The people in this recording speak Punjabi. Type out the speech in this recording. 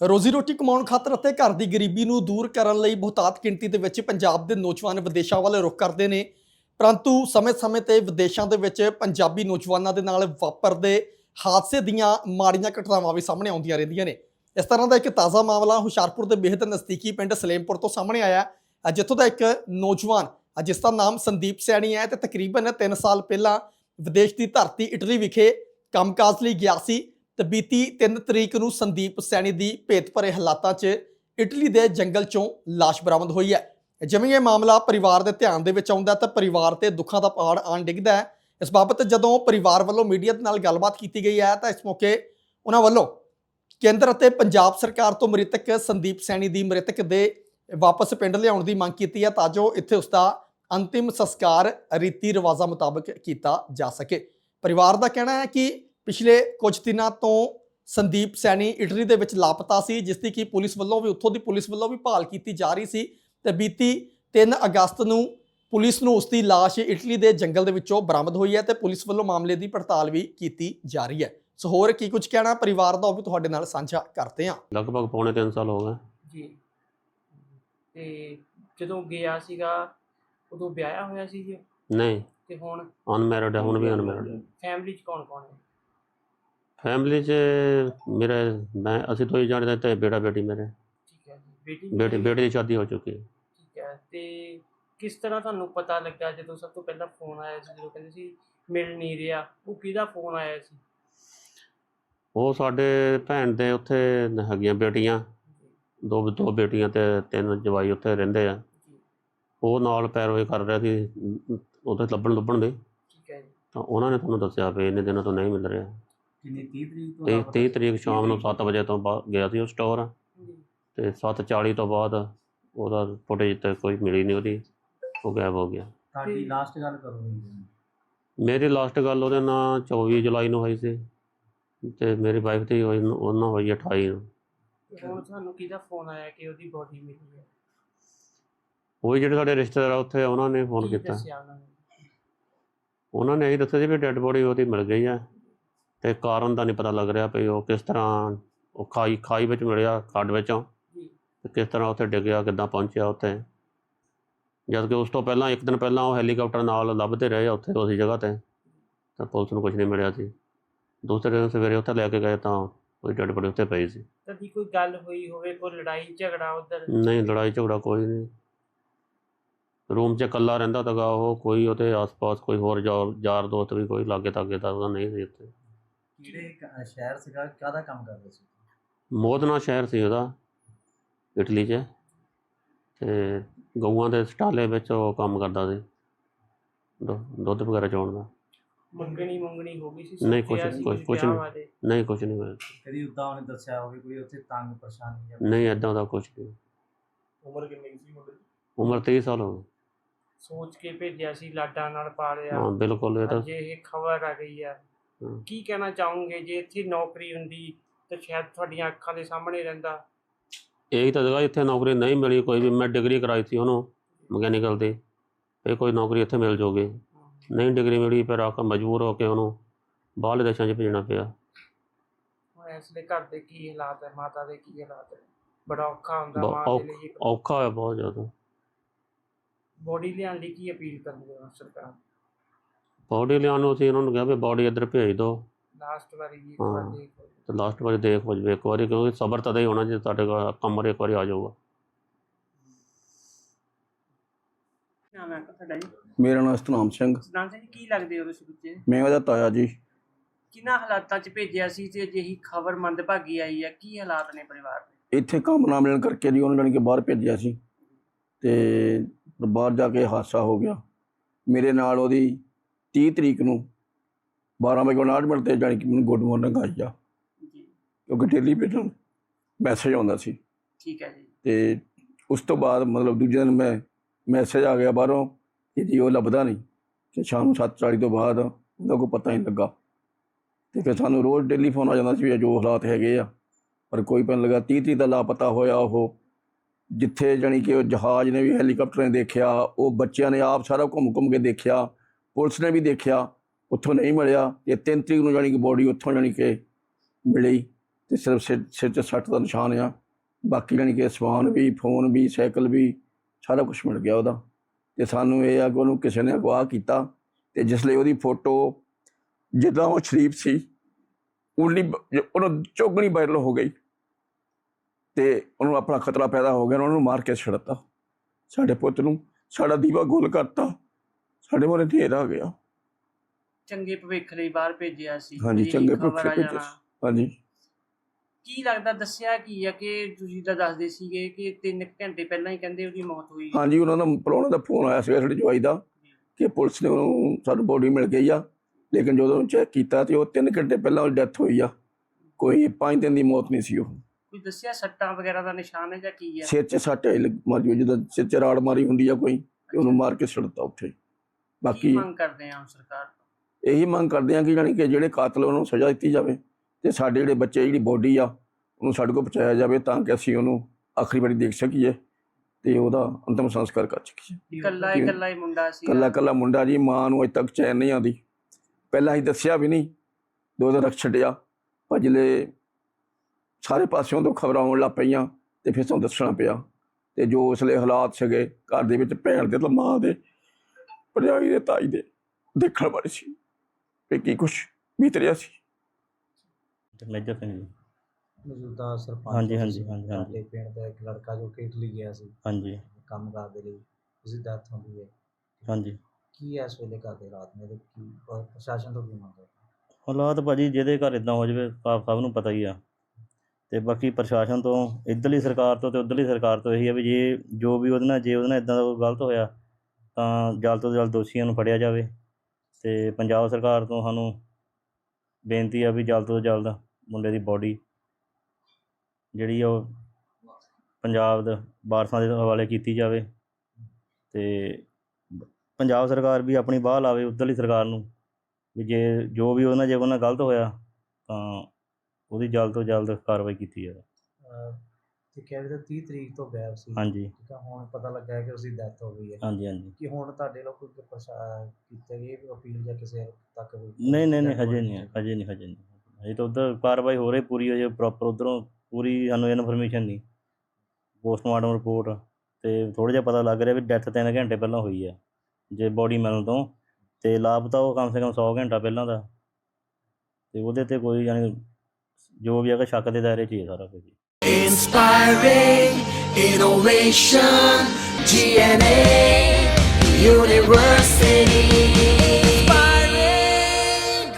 ਰੋਜ਼ੀ ਰੋਟੀ ਕਮਾਉਣ ਖਾਤਰ ਅਤੇ ਘਰ ਦੀ ਗਰੀਬੀ ਨੂੰ ਦੂਰ ਕਰਨ ਲਈ ਬਹੁਤਾਤ ਗਿਣਤੀ ਦੇ ਵਿੱਚ ਪੰਜਾਬ ਦੇ ਨੌਜਵਾਨ ਵਿਦੇਸ਼ਾਂ ਵੱਲ ਰੁਖ ਕਰਦੇ ਨੇ। ਪਰੰਤੂ ਸਮੇਂ-ਸਮੇਂ ਤੇ ਵਿਦੇਸ਼ਾਂ ਦੇ ਵਿੱਚ ਪੰਜਾਬੀ ਨੌਜਵਾਨਾਂ ਦੇ ਨਾਲ ਵਾਪਰਦੇ ਹਾਦਸੇ ਦੀਆਂ ਮਾੜੀਆਂ ਘਟਨਾਵਾਂ ਵੀ ਸਾਹਮਣੇ ਆਉਂਦੀਆਂ ਰਹਿੰਦੀਆਂ ਨੇ। ਇਸ ਤਰ੍ਹਾਂ ਦਾ ਇੱਕ ਤਾਜ਼ਾ ਮਾਮਲਾ ਹੁਸ਼ਿਆਰਪੁਰ ਦੇ ਬੇਹਦ ਨਜ਼ਦੀਕੀ ਪਿੰਡ ਸਲੇਮਪੁਰ ਤੋਂ ਸਾਹਮਣੇ ਆਇਆ ਜਿੱਥੋਂ ਦਾ ਇੱਕ ਨੌਜਵਾਨ ਜਿਸ ਦਾ ਨਾਮ ਸੰਦੀਪ ਸੈਣੀ ਹੈ ਤੇ ਤਕਰੀਬਨ 3 ਸਾਲ ਪਹਿਲਾਂ ਵਿਦੇਸ਼ ਦੀ ਧਰਤੀ ਇਟਲੀ ਵਿਖੇ ਕੰਮਕਾਜ ਲਈ ਗਿਆ ਸੀ। ਤੇ ਬੀਤੀ 3 ਤਰੀਕ ਨੂੰ ਸੰਦੀਪ ਸੈਣੀ ਦੀ ਭੇਤ ਭਰੇ ਹਾਲਾਤਾਂ 'ਚ ਇਟਲੀ ਦੇ ਜੰਗਲ 'ਚੋਂ ਲਾਸ਼ ਬਰਾਮਦ ਹੋਈ ਹੈ। ਜਿਵੇਂ ਇਹ ਮਾਮਲਾ ਪਰਿਵਾਰ ਦੇ ਧਿਆਨ ਦੇ ਵਿੱਚ ਆਉਂਦਾ ਤਾਂ ਪਰਿਵਾਰ ਤੇ ਦੁੱਖਾਂ ਦਾ ਪਹਾੜ ਆਣ ਡਿੱਗਦਾ ਹੈ। ਇਸ ਬਾਬਤ ਜਦੋਂ ਪਰਿਵਾਰ ਵੱਲੋਂ ਮੀਡੀਆ ਦੇ ਨਾਲ ਗੱਲਬਾਤ ਕੀਤੀ ਗਈ ਹੈ ਤਾਂ ਇਸ ਮੌਕੇ ਉਹਨਾਂ ਵੱਲੋਂ ਕੇਂਦਰ ਅਤੇ ਪੰਜਾਬ ਸਰਕਾਰ ਤੋਂ ਮ੍ਰਿਤਕ ਸੰਦੀਪ ਸੈਣੀ ਦੀ ਮ੍ਰਿਤਕ ਦੇ ਵਾਪਸ ਪਿੰਡ ਲਿਆਉਣ ਦੀ ਮੰਗ ਕੀਤੀ ਹੈ ਤਾਂ ਜੋ ਇੱਥੇ ਉਸ ਦਾ ਅੰਤਿਮ ਸੰਸਕਾਰ ਰੀਤੀ ਰਿਵਾਜ਼ਾਂ ਮੁਤਾਬਕ ਕੀਤਾ ਜਾ ਸਕੇ। ਪਰਿਵਾਰ ਦਾ ਕਹਿਣਾ ਹੈ ਕਿ ਪਿਛਲੇ ਕੁਝ ਦਿਨਾਂ ਤੋਂ ਸੰਦੀਪ ਸੈਣੀ ਇਟਲੀ ਦੇ ਵਿੱਚ ਲਾਪਤਾ ਸੀ ਜਿਸ ਦੀ ਕਿ ਪੁਲਿਸ ਵੱਲੋਂ ਵੀ ਉੱਥੋਂ ਦੀ ਪੁਲਿਸ ਵੱਲੋਂ ਵੀ ਭਾਲ ਕੀਤੀ ਜਾ ਰਹੀ ਸੀ ਤੇ ਬੀਤੀ 3 ਅਗਸਤ ਨੂੰ ਪੁਲਿਸ ਨੂੰ ਉਸ ਦੀ ਲਾਸ਼ ਇਟਲੀ ਦੇ ਜੰਗਲ ਦੇ ਵਿੱਚੋਂ ਬਰਾਮਦ ਹੋਈ ਹੈ ਤੇ ਪੁਲਿਸ ਵੱਲੋਂ ਮਾਮਲੇ ਦੀ ਪੜਤਾਲ ਵੀ ਕੀਤੀ ਜਾ ਰਹੀ ਹੈ। ਸੋ ਹੋਰ ਕੀ ਕੁਝ ਕਹਿਣਾ? ਪਰਿਵਾਰ ਦਾ ਉਹ ਵੀ ਤੁਹਾਡੇ ਨਾਲ ਸਾਂਝਾ ਕਰਦੇ ਹਾਂ। ਲਗਭਗ ਪੌਣੇ 3 ਸਾਲ ਹੋ ਗਏ। ਜੀ। ਤੇ ਜਦੋਂ ਗਿਆ ਸੀਗਾ ਉਦੋਂ ਵਿਆਹਿਆ ਹੋਇਆ ਸੀ ਜੀ? ਨਹੀਂ। ਤੇ ਹੁਣ? ਅਨਮੈਰਿਡ ਹੈ ਹੁਣ ਵੀ ਅਨਮੈਰਿਡ ਫੈਮਿਲੀ ਚ ਕੌਣ ਕੌਣ ਹੈ? ਫੈਮਿਲੀ 'ਚ ਮੇਰੇ ਮੈਂ ਅਸੀਂ ਤੋਂ ਹੀ ਜਾਣਦੇ ਤੇ ਬੇਟਾ ਬੇਟੀ ਮੇਰੇ। ਠੀਕ ਹੈ ਜੀ ਬੇਟੀ ਵੀ ਬੇਟੀ ਦੀ ਸ਼ਾਦੀ ਹੋ ਚੁੱਕੀ ਹੈ। ਠੀਕ ਹੈ ਤੇ ਕਿਸ ਤਰ੍ਹਾਂ ਤੁਹਾਨੂੰ ਪਤਾ ਲੱਗਾ ਜਦੋਂ ਸਭ ਤੋਂ ਪਹਿਲਾਂ ਫੋਨ ਆਇਆ ਸੀ ਜਦੋਂ ਕਹਿੰਦੇ ਸੀ ਮਿਲ ਨਹੀਂ ਰਿਹਾ ਉਹ ਕਿਹਦਾ ਫੋਨ ਆਇਆ ਸੀ? ਉਹ ਸਾਡੇ ਭੈਣ ਦੇ ਉੱਥੇ ਹੈਗੀਆਂ ਬੇਟੀਆਂ ਜੀ। ਦੋ ਦੋ ਬੇਟੀਆਂ ਤੇ ਤਿੰਨ ਜਵਾਈ ਉੱਥੇ ਰਹਿੰਦੇ ਆ। ਜੀ। ਉਹ ਨਾਲ ਪੈਰੋਏ ਕਰ ਰਿਹਾ ਸੀ ਉੱਥੇ ਲੱਭਣ ਲੱਭਣ ਦੇ। ਠੀਕ ਹੈ ਜੀ। ਤਾਂ ਉਹਨਾਂ ਨੇ ਤੁਹਾਨੂੰ ਦੱਸਿਆ ਵੀ ਇੰਨੇ ਦਿਨਾਂ ਤੋਂ ਨਹੀਂ ਮਿਲ ਰਿਹਾ। ਕਿੰਨੀ 30 ਤਰੀਕ ਤੋਂ ਤੇ ਲਾਪਤਾ 30 ਸੀ? ਤਰੀਕ ਸ਼ਾਮ ਨੂੰ 7 ਵਜੇ ਤੋਂ ਬਾਅਦ ਗਿਆ ਸੀ ਉਹ ਸਟੋਰ ਜੀ। ਤੇ 7:40 ਤੋਂ ਬਾਅਦ ਉਹਦਾ ਫੁਟੇਜ ਤੇ ਕੋਈ ਮਿਲੀ ਨਹੀਂ ਉਹਦੀ ਉਹ ਗਾਇਬ ਹੋ ਗਿਆ। ਤੁਹਾਡੀ ਲਾਸਟ ਗੱਲ ਕਰੋ ਜੀ। ਮੇਰੀ ਲਾਸਟ ਗੱਲ ਉਹਦੇ ਨਾਲ 24 ਜੁਲਾਈ ਨੂੰ ਹੋਈ ਸੀ ਤੇ ਮੇਰੀ ਵਾਈਫ ਦੀ ਹੋਈ ਉਹਨਾਂ ਹੋਈ 28 ਨੂੰ। ਤੁਹਾਨੂੰ ਕਿਹਦਾ ਫੋਨ ਆਇਆ ਕਿ ਉਹਦੀ ਬੋਡੀ ਮਿਲੀ ਹੈ? ਉਹ ਜਿਹੜੇ ਸਾਡੇ ਰਿਸ਼ਤੇਦਾਰ ਆ ਉੱਥੇ ਉਹਨਾਂ ਨੇ ਫੋਨ ਕੀ ਕੀਤਾ। ਦੱਸਿਆ ਉਹਨਾਂ ਨੇ? ਉਹਨਾਂ ਨੇ ਇਹ ਦੱਸਿਆ ਸੀ ਵੀ ਡੈੱਡ ਬੋਡੀ ਉਹਦੀ ਮਿਲ ਗਈ ਆ। ਤੇ ਕਾਰਨ ਦਾ ਨਹੀਂ ਪਤਾ ਲੱਗ ਰਿਹਾ ਵੀ ਉਹ ਕਿਸ ਤਰ੍ਹਾਂ ਉਹ ਖਾਈ ਖਾਈ ਵਿੱਚ ਮਿਲਿਆ ਖੱਡ ਵਿੱਚੋਂ ਤੇ ਕਿਸ ਤਰ੍ਹਾਂ ਉੱਥੇ ਡਿੱਗਿਆ ਕਿੱਦਾਂ ਪਹੁੰਚਿਆ ਉੱਥੇ। ਜਦ ਕਿ ਉਸ ਤੋਂ ਪਹਿਲਾਂ ਇੱਕ ਦਿਨ ਪਹਿਲਾਂ ਉਹ ਹੈਲੀਕਾਪਟਰ ਨਾਲ ਲੱਭਦੇ ਰਹੇ ਉੱਥੇ ਉਸੇ ਜਗ੍ਹਾ ਤੇ ਤਾਂ ਪੁਲਿਸ ਨੂੰ ਕੁਝ ਨਹੀਂ ਮਿਲਿਆ ਸੀ। ਦੂਸਰੇ ਦਿਨ ਸਵੇਰੇ ਉੱਥੇ ਲੈ ਕੇ ਗਏ ਤਾਂ ਉਹਦੀ ਡੈੱਡ ਬੋਡੀ ਉੱਥੇ ਪਈ ਸੀ। ਕਦੀ ਕੋਈ ਗੱਲ ਹੋਈ ਹੋਵੇ ਕੋਈ ਲੜਾਈ ਝਗੜਾ ਉਧਰ? ਨਹੀਂ ਲੜਾਈ ਝਗੜਾ ਕੋਈ ਨਹੀਂ। ਰੂਮ 'ਚ ਇਕੱਲਾ ਰਹਿੰਦਾ ਤਗਾ ਉਹ ਕੋਈ ਉਹਦੇ ਆਸ-ਪਾਸ ਕੋਈ ਹੋਰ ਯਾਰ- ਯਾਰ ਦੋਸਤ ਵੀ ਕੋਈ ਲਾਗੇ ਤਾਗੇ ਦਾ ਉਹਦਾ ਨਹੀਂ ਸੀ ਉੱਥੇ। ਕਿਹੜੇ ਕ- ਸ਼ਹਿਰ ਸੀਗਾ ਕਾਹਦਾ ਕੰਮ ਕਰਦੇ ਸੀ? ਮੋਦਨਾ ਸ਼ਹਿਰ ਸੀ ਉਹਦਾ ਇਟਲੀ 'ਚ। ਤੇ ਗਊਆਂ ਦੇ ਸਟਾਲੇ ਵਿੱਚ ਉਹ ਕੰਮ ਕਰਦਾ ਸੀ ਦੁ- ਦੁੱਧ ਵਗੈਰਾ ਚੋਣ ਦਾ। ਮੰਗਣੀ ਮੰਗਣੀ ਹੋ ਗਈ ਸੀ ਨਹੀਂ, ਕੁਛ- ਸੀ ਕੁਛ- ਕੁਛ ਵਿਆਹ ਨਹੀਂ। ਬਾਰੇ। ਨਹੀਂ ਕੁਝ ਨਹੀਂ ਹੋਇਆ। ਕਦੀ ਉਦਾਂ ਉਹਨੇ ਦੱਸਿਆ ਹੋਵੇ ਕੋਈ ਉੱਥੇ ਤੰਗ ਪਰੇਸ਼ਾਨੀ ਜਾਂ ਨਹੀਂ ਐਦਾਂ ਦਾ ਕੁਝ ਨਹੀਂ। ਉਮਰ ਕਿੰਨੀ ਸੀ ਮੁੰਡੇ ਉਮਰ 30 ਸਾਲ ਹੋ ਗਈ। ਸੋਚ ਕੇ ਭੇਜਿਆ ਸੀ ਲਾਡਾਂ ਨਾਲ ਪਾਲਿਆ। ਹਾਂ ਬਿਲਕੁਲ ਇਹ ਤਾਂ ਅੱਜ ਇਹ ਖਬਰ ਆ ਗਈ ਆ। ਹਾਂ। ਕੀ ਕਹਿਣਾ ਚਾਹੋਗੇ? ਜੇ ਇੱਥੇ ਨੌਕਰੀ ਹੁੰਦੀ ਤਾਂ ਸ਼ਾਇਦ ਤੁਹਾਡੀਆਂ ਅੱਖਾਂ ਦੇ ਸਾਹਮਣੇ ਰਹਿੰਦਾ। ਇਹੀ ਤਾਂ ਜਗ੍ਹਾ ਇੱਥੇ ਨੌਕਰੀ ਨਹੀਂ ਮਿਲੀ ਕੋਈ ਵੀ ਮੈਂ ਡਿਗਰੀ ਕਰਾਈ ਸੀ ਉਹਨੂੰ ਮਕੈਨੀਕਲ ਦੀ ਇਹ ਕੋਈ ਨੌਕਰੀ ਇੱਥੇ ਮਿਲ ਜੂਗੀ। ਨਹੀਂ ਡਿਗਰੀ ਮਿਲੀ ਫਿਰ ਆ ਕੇ ਮਜਬੂਰ ਹੋ ਕੇ ਉਹਨੂੰ ਬਾਹਰਲੇ ਦੇਸ਼ਾਂ 'ਚ ਭੇਜਣਾ ਪਿਆ। ਹੁਣ ਇਸ ਲਈ ਘਰ ਦੇ ਕੀ ਹਾਲਾਤ ਹੈ? ਮਾਤਾ ਦੇ ਕੀ ਹਾਲਾਤ ਹੈ? ਬੜਾ ਔਖਾ ਹੁੰਦਾ ਮਾਂ ਦੇ ਲਈ ਔਖਾ ਹੋਇਆ ਬਹੁਤ ਜ਼ਿਆਦਾ। ਬੋਡੀ ਲਿਆਉਣ ਲਈ ਕੀ ਅਪੀਲ ਕਰਦੇ ਹੋ ਸਰਕਾਰ? ਬੋਡੀ ਲਿਆਉਣ ਨੂੰ ਅਸੀਂ ਉਹਨਾਂ ਨੂੰ ਕਿਹਾ ਵੀ ਬੋਡੀ ਇੱਧਰ ਭੇਜ ਦਿਓ। ਲਾਸਟ ਵਾਰੀ ਇੱਕ ਹਾਂ। ਵਾਰ ਦੇਖ ਲਓ। ਤੇ ਲਾਸਟ ਵਾਰੀ ਦੇਖ ਹੋ ਜਾਵੇ ਇੱਕ ਵਾਰੀ ਕਿਉਂਕਿ ਸਬਰ ਤਦੇ ਹੀ ਹੋਣਾ ਜੇ ਤੁਹਾਡੇ ਕੋਲ ਕਮਰ ਇੱਕ ਵਾਰੀ ਆ ਜਾਊਗਾ। ਨਾਮ ਹੈ ਤੁਹਾਡਾ ਜੀ? ਮੇਰਾ ਨਾਮ ਸਤਨਾਮ ਸਿੰਘ। ਸਦਾਨ ਸਿੰਘ ਜੀ ਕੀ ਲੱਗਦੇ ਹੋ ਤੁਸੀਂ ਬੱਚੇ? ਮੈਂ ਉਹਦਾ ਤਾਇਆ ਜੀ। ਕਿੰਨਾ ਹਾਲਾਤਾਂ 'ਚ ਭੇਜਿਆ ਸੀ ਤੇ ਅਜਿਹੀ ਖਬਰ ਮੰਦਭਾਗੀ ਆਈ ਹੈ? ਕੀ ਹਾਲਾਤ ਨੇ ਪਰਿਵਾਰ ਦੇ? ਇੱਥੇ ਕੰਮ ਨਾ ਮਿਲਣ ਕਰਕੇ ਜੀ ਉਹਨਾਂ ਜਾਣੀ ਕਿ ਬਾਹਰ ਭੇਜਿਆ ਸੀ। ਤੇ ਬਾਹਰ ਜਾ ਕੇ ਹਾਦਸਾ ਹੋ ਗਿਆ। ਮੇਰੇ ਨਾਲ ਉਹਦੀ 30 ਤਰੀਕ ਨੂੰ 12 ਵਜੇ 59 ਮਿੰਟ ਤੇ ਜਾਣੀ ਕਿ ਮੈਨੂੰ ਗੁੱਡ ਮਾਰਨਿੰਗ ਆਈ ਆ। ਜੀ। ਕਿਉਂਕਿ ਡੇਲੀ ਬੇਟਨ ਮੈਸੇਜ ਆਉਂਦਾ ਸੀ। ਠੀਕ ਹੈ ਜੀ। ਤੇ ਉਸ ਤੋਂ ਬਾਅਦ ਮਤਲਬ ਦੂਜੇ ਦਿਨ ਮੈਂ ਮੈਸੇਜ ਆ ਗਿਆ ਬਾਹਰੋਂ ਕਿ ਜੀ ਉਹ ਲੱਭਦਾ ਨਹੀਂ। ਤੇ ਸ਼ਾਮ ਨੂੰ 7:40 ਤੋਂ ਬਾਅਦ ਉਹਦਾ ਕੋਈ ਪਤਾ ਨਹੀਂ ਲੱਗਾ। ਤੇ ਫਿਰ ਸਾਨੂੰ ਰੋਜ਼ ਡੇਲੀ ਫੋਨ ਆ ਜਾਂਦਾ ਸੀ ਵੀ ਜੋ ਹਾਲਾਤ ਹੈਗੇ ਆ। ਪਰ ਕੋਈ ਪਤਾ ਨਹੀਂ ਲੱਗਾ 30 ਤਰੀਕ ਦਾ ਲਾਪਤਾ ਹੋਇਆ ਉਹ। ਜਿੱਥੇ ਜਾਣੀ ਕਿ ਉਹ ਜਹਾਜ਼ ਨੇ ਵੀ ਹੈਲੀਕਾਪਟਰ ਨੇ ਦੇਖਿਆ ਉਹ ਬੱਚਿਆਂ ਨੇ ਆਪ ਸਾਰਾ ਘੁੰਮ ਘੁੰਮ ਕੇ ਦੇਖਿਆ। ਪੁਲਿਸ ਨੇ ਵੀ ਦੇਖਿਆ, ਉੱਥੋਂ ਨਹੀਂ ਮਿਲਿਆ ਤੇ 3 ਤਰੀਕ ਨੂੰ ਜਾਣੀ ਕਿ ਬੋਡੀ ਉੱਥੋਂ ਜਾਣੀ ਕਿ ਮਿਲੀ ਤੇ ਸਿਰਫ ਸਿਰ ਸਿਰ 'ਚ ਸੱਟ ਦਾ ਨਿਸ਼ਾਨ ਆ। ਬਾਕੀ ਜਾਣੀ ਕਿ ਸਮਾਨ ਵੀ ਫੋਨ ਵੀ, ਸਾਈਕਲ ਵੀ, ਸਾਰਾ ਕੁਝ ਮਿਲ ਗਿਆ ਉਹਦਾ। ਤੇ ਸਾਨੂੰ ਇਹ ਆ ਕਿ ਉਹਨੂੰ ਕਿਸੇ ਨੇ ਅਗਵਾ ਕੀਤਾ ਤੇ ਜਿਸ ਲਈ ਉਹਦੀ ਫੋਟੋ ਜਿੱਦਾਂ ਉਹ ਸ਼ਰੀਫ ਸੀ ਉਨੀ ਉਹਨੂੰ ਚੌਗਣੀ ਵਾਇਰਲ ਹੋ ਗਈ। ਤੇ ਉਹਨੂੰ ਆਪਣਾ ਖਤਰਾ ਪੈਦਾ ਹੋ ਗਿਆ, ਉਹਨੂੰ ਮਾਰ ਕੇ ਛੱਡਤਾ। ਸਾਡੇ ਪੁੱਤ ਨੂੰ, ਸਾਡਾ ਦੀਵਾ ਗੋਲ ਕਰਤਾ। ਸਾਡੇ ਮੋਰੇ ਢੇਰ ਆ ਗਿਆ ਚੰਗੇ ਭਵਿੱਖ ਲਈ ਬਾਹਰ ਭੇਜਿਆ ਸੀ ਹਾਂਜੀ, ਚੰਗੇ ਭਵਿੱਖ ਭੇਜਿਆ। ਸੀ। ਹਾਂਜੀ। ਕੀ ਲੱਗਦਾ ਦੱਸਿਆ ਕੀ ਆ ਕਿ ਤੁਸੀਂ ਤਾਂ ਦੱਸਦੇ ਸੀਗੇ ਕਿ 3 ਘੰਟੇ ਪਹਿਲਾਂ ਹੀ ਕਹਿੰਦੇ ਉਹਦੀ ਮੌਤ ਹੋਈ। ਹਾਂਜੀ ਉਹਨਾਂ ਦਾ ਪਰੋਣਾ ਦਾ ਫੋਨ ਆਇਆ ਸੀਗਾ ਸਾਡੇ ਜਵਾਈ ਦਾ ਕਿ ਪੁਲਿਸ ਨੇ ਉਹਨੂੰ ਸਾਨੂੰ ਬੋਡੀ ਮਿਲ ਗਈ ਆ ਲੇਕਿਨ ਜਦੋਂ ਚੈੱਕ ਕੀਤਾ ਤੇ ਉਹ 3 ਘੰਟੇ ਪਹਿਲਾਂ ਉਹ ਡੈਥ ਹੋਈ ਆ। ਕੋਈ 5 ਦਿਨ ਦੀ ਮੌਤ ਨਹੀਂ ਸੀ ਉਹ। ਕੋਈ ਦੱਸਿਆ ਸੱਟਾਂ ਵਗੈਰਾ ਦਾ ਨਿਸ਼ਾਨ ਹੈ ਜਾਂ ਕੀ ਹੈ ਸਿਰ 'ਚ ਸੱਟ ਮਾਰੀ ਜਿੱਦਾਂ ਸਿਰ 'ਚ ਰਾੜ ਮਾਰੀ ਹੁੰਦੀ ਆ ਕੋਈ ਉਹਨੂੰ ਮਾਰ ਕੇ ਛੱਡਤਾ ਉੱਥੇ। ਬਾਕੀ ਮੰਗ ਕਰਦੇ ਆ ਸਰਕਾਰ ਤੋਂ? ਇਹੀ ਮੰਗ ਕਰਦੇ ਆ ਕਿ ਜਾਣੀ ਕਿ ਜਿਹੜੇ ਕਾਤਲ ਉਹਨੂੰ ਸਜ਼ਾ ਦਿੱਤੀ ਜਾਵੇ ਤੇ ਸਾਡੇ ਜਿਹੜੇ ਬੱਚੇ ਜਿਹੜੀ ਬੋਡੀ ਆ ਉਹਨੂੰ ਸਾਡੇ ਕੋਲ ਪਹੁੰਚਾਇਆ ਜਾਵੇ ਤਾਂ ਕਿ ਅਸੀਂ ਉਹਨੂੰ ਆਖਰੀ ਵਾਰੀ ਦੇਖ ਸਕੀਏ ਤੇ ਉਹਦਾ ਅੰਤਮ ਸੰਸਕਾਰ ਕਰ ਸਕੀਏ। ਇਕੱਲਾ ਹੀ ਇਕੱਲਾ ਹੀ ਮੁੰਡਾ ਸੀ ਕੱਲਾ ਕੱਲਾ ਮੁੰਡਾ ਜੀ ਮਾਂ ਨੂੰ ਅਜੇ ਤੱਕ ਚੈਨ ਨਹੀਂ ਆਉਂਦੀ। ਪਹਿਲਾਂ ਹੀ ਦੱਸਿਆ ਵੀ ਨਹੀਂ ਦੋ ਦਿਨ ਰੱਖ ਛੱਡਿਆ ਭਜਲੇ ਸਾਰੇ ਪਾਸਿਓਂ ਤੋਂ ਖਬਰਾਂ ਆਉਣ ਲੱਗ ਪਈਆਂ ਤੇ ਫਿਰ ਸਾਨੂੰ ਦੱਸਣਾ ਪਿਆ ਤੇ ਜੋ ਉਸਲੇ ਹਾਲਾਤ ਸੀਗੇ ਘਰ ਦੇ ਵਿੱਚ ਭੈਣ ਦੇ ਤੇ ਮਾਂ ਦੇ ਭਰਜਾਈ ਦੇ ਤਾਈ ਦੇ ਦੇਖਣ ਵਾਲੇ ਸੀ। ਕਿ ਕੀ ਕੁਛ ਬੀਤ ਰਿਹਾ ਸੀ। ਸਿੰਘ ਜੀ ਮੌਜੂਦਾ ਸਰਪੰਚ ਹਾਂਜੀ, ਹੋ ਹਾਂਜੀ। ਹਾਂਜੀ, ਹਾਂਜੀ। ਤੁਹਾਡੇ ਪਿੰਡ ਦਾ ਇੱਕ ਲੜਕਾ ਜੋ ਕਿ ਇਟਲੀ ਗਿਆ ਸੀ। ਹਾਂਜੀ। ਕੰਮ ਕਰਦੇ ਲਈ ਉਸਦੀ ਡੈਥ ਹੁੰਦੀ ਹੈ। ਹਾਂਜੀ। ਕੀ ਹੈ ਇਸ ਵੇਲੇ ਘਰ ਦੇ ਹਾਲਾਤ ਨੇ ਤੇ ਕੀ ਔਰ ਪ੍ਰਸ਼ਾਸਨ ਤੋਂ ਕੀ ਮੰਗ ਹੈ? ਹਾਲਾਤ ਭਾਜੀ ਜਿਹਦੇ ਘਰ ਇਦਾਂ ਹੋ ਜਾਵੇ ਸਭ ਸਭ ਨੂੰ ਪਤਾ ਹੀ ਆ। ਤੇ ਬਾਕੀ ਪ੍ਰਸ਼ਾਸਨ ਤੋਂ ਇੱਧਰਲੀ ਸਰਕਾਰ ਤੋਂ ਤੇ ਉੱਧਰਲੀ ਸਰਕਾਰ ਤੋਂ ਇਹੀ ਆ ਵੀ ਜੇ ਜੋ ਵੀ ਉਹਦੇ ਨਾਲ ਜੇ ਉਹਦੇ ਨਾਲ ਇਦਾਂ ਦਾ ਕੋਈ ਗਲਤ ਹੋਇਆ ਤਾਂ ਜਲਦ ਤੋਂ ਜਲਦ ਦੋਸ਼ੀਆਂ ਨੂੰ ਫੜਿਆ ਜਾਵੇ ਅਤੇ ਪੰਜਾਬ ਸਰਕਾਰ ਤੋਂ ਸਾਨੂੰ ਬੇਨਤੀ ਆ ਵੀ ਜਲਦ ਤੋਂ ਜਲਦ ਮੁੰਡੇ ਦੀ ਬੋਡੀ ਜਿਹੜੀ ਆ ਉਹ ਪੰਜਾਬ ਦੇ, ਵਾਰਸਾਂ ਦੇ ਹਵਾਲੇ ਕੀਤੀ ਜਾਵੇ ਤੇ ਪੰਜਾਬ ਸਰਕਾਰ ਵੀ ਆਪਣੀ ਬਾਹ ਲਾਵੇ ਉੱਧਰਲੀ ਸਰਕਾਰ ਨੂੰ ਵੀ ਜੇ ਜੋ ਵੀ ਉਹਨਾਂ, ਜੇ ਉਹਨਾਂ ਗਲਤ ਹੋਇਆ ਤਾਂ ਉਹਦੀ ਜਲਦ ਤੋਂ ਜਲਦ ਕਾਰਵਾਈ ਕੀਤੀ ਜਾਵੇ। ਤੇ ਕਹਿ ਰਹੇ 30 ਤਰੀਕ ਤੋਂ ਗਾਇਬ ਸੀ। ਹਾਂਜੀ। ਠੀਕ ਹੁਣ ਪਤਾ ਲੱਗਾ ਹੈ ਕਿ ਉਸਦੀ ਡੈਥ ਹੋ ਗਈ ਹੈ। ਹਾਂਜੀ ਹਾਂਜੀ। ਕਿ ਹੁਣ ਤੁਹਾਡੇ ਲੋਕ ਕੋਈ ਪ੍ਰਸ਼ਾ ਕੀਤੇ ਗਏ ਅਪੀਲ ਜਾਂ ਕਿਸੇ ਤੱਕ ਕੋਈ ਨਹੀਂ ਨਹੀਂ ਨਹੀਂ ਹਜੇ ਨਹੀਂ ਹਜੇ ਨਹੀਂ ਹਜੇ ਨਹੀਂ। ਹਜੇ ਤਾਂ ਉੱਧਰ ਕਾਰਵਾਈ ਹੋ ਰਹੀ ਪੂਰੀ ਹਜੇ ਪ੍ਰੋਪਰ ਉੱਧਰੋਂ ਪੂਰੀ ਸਾਨੂੰ ਇਨਫੋਰਮੇਸ਼ਨ ਨਹੀਂ। ਪੋਸਟਮਾਰਟਮ ਰਿਪੋਰਟ ਤੇ ਥੋੜ੍ਹਾ ਜਿਹਾ ਪਤਾ ਲੱਗ ਰਿਹਾ ਵੀ ਡੈਥ 3 ਘੰਟੇ ਪਹਿਲਾਂ ਹੋਈ ਹੈ ਜੇ ਬੋਡੀ ਮਿਲਣ ਤੋਂ। ਤੇ ਲਾਪਤਾ ਉਹ ਕਮ ਸੇ ਕਮ 100 ਘੰਟਾ ਪਹਿਲਾਂ ਦਾ। ਤੇ ਉਹਦੇ ਤੇ ਕੋਈ ਯਾਨੀ ਜੋ ਵੀ ਹੈਗਾ ਸ਼ੱਕ ਦੇ ਦਾਇਰੇ 'ਚ ਹੀ ਹੈ ਸਾਰਾ ਕੁਝ। Inspiring innovation, GNA University.